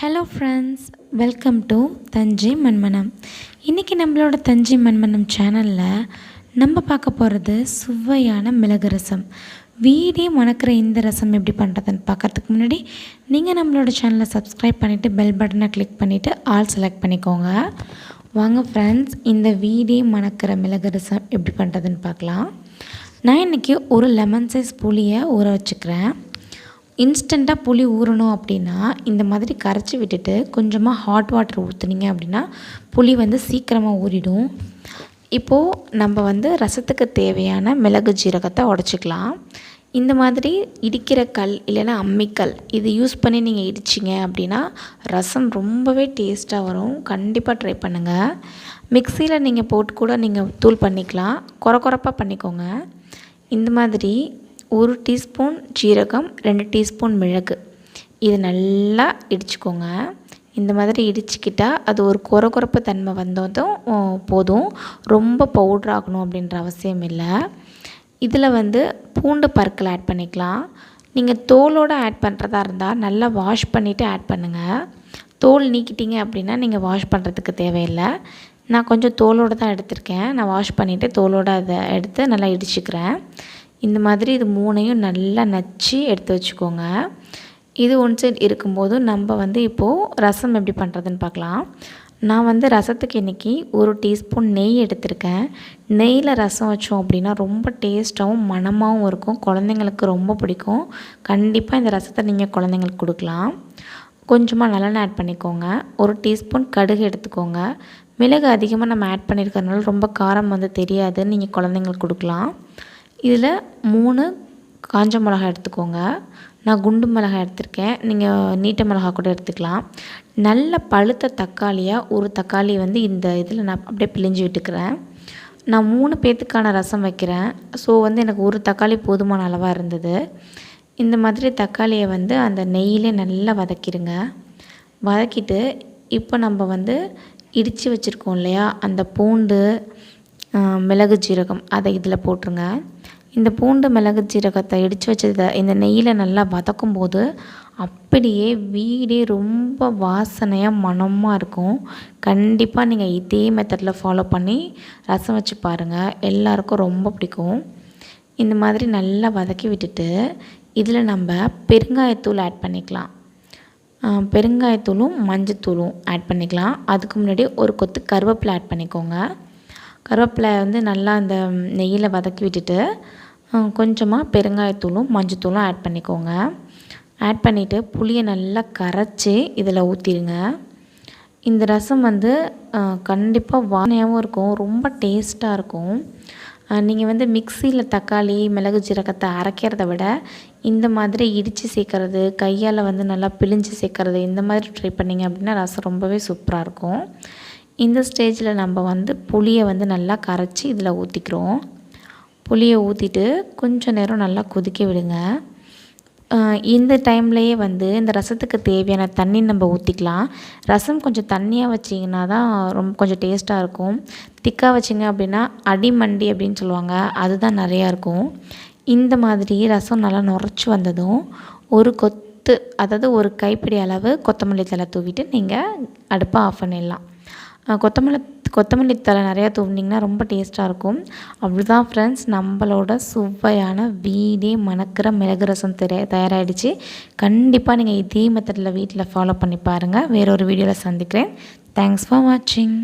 Hello friends welcome to Thanjai மண்மனம் இன்றைக்கி நம்மளோட தஞ்சை மண்மனம் சேனலில் நம்ம பார்க்க போகிறது சுவையான மிளகு ரசம். வீடே மணக்கிற இந்த ரசம் எப்படி பண்ணுறதுன்னு பார்க்கறதுக்கு முன்னாடி நீங்கள் நம்மளோட சேனலை சப்ஸ்கிரைப் பண்ணிவிட்டு பெல் பட்டனை கிளிக் பண்ணிவிட்டு ஆல் செலக்ட் பண்ணிக்கோங்க. வாங்க ஃப்ரெண்ட்ஸ் இந்த வீடே மணக்கிற மிளகு ரசம் எப்படி பண்ணுறதுன்னு பார்க்கலாம். நான் இன்றைக்கி ஒரு லெமன் சைஸ் புளியை ஊற வச்சுக்கிறேன். இன்ஸ்டண்ட்டாக புளி ஊறணும் அப்படின்னா இந்த மாதிரி கரைச்சி விட்டுட்டு கொஞ்சமாக ஹாட் வாட்டர் ஊற்றுனீங்க அப்படின்னா புளி வந்து சீக்கிரமாக ஊறிடும். இப்போது நம்ம வந்து ரசத்துக்கு தேவையான மிளகு ஜீரகத்தை உடச்சிக்கலாம். இந்த மாதிரி இடிக்கிற கல் இல்லைன்னா அம்மிக்கல் இது யூஸ் பண்ணி நீங்கள் இடிச்சிங்க அப்படின்னா ரசம் ரொம்பவே டேஸ்ட்டாக வரும். கண்டிப்பாக ட்ரை பண்ணுங்கள் மிக்சியில் நீங்கள் போட்டு கூட நீங்கள் தூள் பண்ணிக்கலாம். குறை குறைப்பாக பண்ணிக்கோங்க. இந்த மாதிரி ஒரு டீஸ்பூன் ஜீரகம் ரெண்டு டீஸ்பூன் மிளகு. இது நல்லா இடிச்சுக்கோங்க. இந்த மாதிரி இடிச்சுக்கிட்டால் அது ஒரு குறகுறப்பு தன்மை வந்ததும் போதும். ரொம்ப பவுட்ரு ஆகணும் அப்படின்ற அவசியம் இல்லை. இதில் வந்து பூண்டு பற்கள் ஆட் பண்ணிக்கலாம். நீங்கள் தோலோடு ஆட் பண்ணுறதா இருந்தால் நல்லா வாஷ் பண்ணிவிட்டு ஆட் பண்ணுங்கள் தோல் நீக்கிட்டீங்க அப்படின்னா நீங்கள் வாஷ் பண்ணுறதுக்கு தேவையில்லை. நான் கொஞ்சம் தோலோடு தான் எடுத்திருக்கேன். நான் வாஷ் பண்ணிவிட்டு தோலோடு அதை எடுத்து நல்லா இடிச்சுக்கிறேன். இந்த மாதிரி இது மூணையும் நல்லா நச்சு எடுத்து வச்சுக்கோங்க. இது ஒன் சைட் இருக்கும்போது நம்ம வந்து இப்போது ரசம் எப்படி பண்ணுறதுன்னு பார்க்கலாம். நான் வந்து ரசத்துக்கு இன்றைக்கி ஒரு டீஸ்பூன் நெய் எடுத்திருக்கேன். நெய்யில் ரசம் வச்சோம் அப்படின்னா ரொம்ப டேஸ்ட்டாகவும் மணமாகவும் இருக்கும். குழந்தைங்களுக்கு ரொம்ப பிடிக்கும். கண்டிப்பாக இந்த ரசத்தை நீங்கள் குழந்தைங்களுக்கு கொடுக்கலாம். கொஞ்சமாக நல்லெண்ணெய் ஆட் பண்ணிக்கோங்க. ஒரு டீஸ்பூன் கடுகு எடுத்துக்கோங்க. மிளகு அதிகமாக நம்ம ஆட் பண்ணியிருக்கிறதுனால ரொம்ப காரம் வந்து தெரியாது. நீங்கள் குழந்தைங்களுக்கு கொடுக்கலாம். இதில் மூணு காஞ்ச மிளகா எடுத்துக்கோங்க. நான் குண்டு மிளகாய் எடுத்திருக்கேன். நீங்கள் நீட்ட மிளகா கூட எடுத்துக்கலாம். நல்ல பழுத்த தக்காளியாக ஒரு தக்காளி வந்து இந்த இதில் நான் அப்படியே பிழிஞ்சு விட்டுக்கிறேன். நான் மூணு பேர்த்துக்கான ரசம் வைக்கிறேன். ஸோ வந்து எனக்கு ஒரு தக்காளி போதுமான அளவாக இருந்தது. இந்த மாதிரி தக்காளியை வந்து அந்த நெய்யிலே நல்லா வதக்கிடுங்க வதக்கிட்டு இப்போ நம்ம வந்து இடித்து வச்சுருக்கோம் இல்லையா? அந்த பூண்டு மிளகு ஜீரகம் அதை இதில் போட்டுருங்க. இந்த பூண்டு மிளகு ஜீரகத்தை இடித்து வச்சதை இந்த நெய்யில் நல்லா வதக்கும் போது அப்படியே வீடே ரொம்ப வாசனையாக மனமாக இருக்கும். கண்டிப்பாக நீங்கள் இதே மெத்தடில் ஃபாலோ பண்ணி ரசம் வச்சு பாருங்கள் எல்லாருக்கும் ரொம்ப பிடிக்கும். இந்த மாதிரி நல்லா வதக்கி விட்டுட்டு இதில் நம்ம பெருங்காயத்தூள் ஆட் பண்ணிக்கலாம். பெருங்காயத்தூளும் மஞ்சத்தூளும் ஆட் பண்ணிக்கலாம். அதுக்கு முன்னாடி ஒரு கொத்து கருவேப்பிலை ஆட் பண்ணிக்கோங்க. கருவேப்பிலை வந்து நல்லா அந்த நெய்யில் வதக்கி விட்டுட்டு கொஞ்சமாக பெருங்காயத்தூளும் மஞ்சத்தூளும் ஆட் பண்ணிக்கோங்க. ஆட் பண்ணிவிட்டு புளியை நல்லா கரைச்சி இதில் ஊற்றிடுங்க இந்த ரசம் வந்து கண்டிப்பாக வானையாகவும் இருக்கும் ரொம்ப டேஸ்ட்டாக இருக்கும். நீங்கள் வந்து மிக்சியில் தக்காளி மிளகு ஜீரகத்தை அரைக்கிறத விட இந்த மாதிரி இடித்து சேர்க்கறது கையால் வந்து நல்லா பிழிஞ்சு சேர்க்குறது இந்த மாதிரி ட்ரை பண்ணிங்க அப்படின்னா ரசம் ரொம்பவே சூப்பராக இருக்கும். இந்த ஸ்டேஜில் நம்ம வந்து புளியை வந்து நல்லா கரைச்சி இதில் ஊற்றிக்கிறோம் புளியை ஊற்றிட்டு கொஞ்சம் நேரம் நல்லா கொதிக்க விடுங்க. இந்த டைம்லேயே வந்து இந்த ரசத்துக்கு தேவையான தண்ணி நம்ம ஊற்றிக்கலாம் ரசம் கொஞ்சம் தண்ணியாக வச்சிங்கன்னா தான் ரொம்ப கொஞ்சம் டேஸ்ட்டாக இருக்கும். திக்காக வச்சிங்க அப்படின்னா அடிமண்டி அப்படின்னு சொல்லுவாங்க. அதுதான் நிறையா இருக்கும். இந்த மாதிரி ரசம் நல்லா நுரைச்சி வந்ததும் ஒரு கொத்து அதாவது ஒரு கைப்பிடி அளவு கொத்தமல்லி தலை தூவிட்டு நீங்கள் அடுப்பை ஆஃப் பண்ணிடலாம். கொத்தமல்லி கொத்தமல்லி தலை நிறையா தூவினிங்கன்னா ரொம்ப டேஸ்ட்டாக இருக்கும். அவ்வளோதான் ஃப்ரெண்ட்ஸ் நம்மளோட சுவையான வீடே மணக்கிற மிளகு ரசம் தயாராகிடுச்சு கண்டிப்பாக நீங்கள் இதே மெத்தடில் வீட்டில் ஃபாலோ பண்ணி பாருங்கள் வேறொரு வீடியோவில் சந்திக்கிறேன். தேங்க்ஸ் ஃபார் வாட்சிங்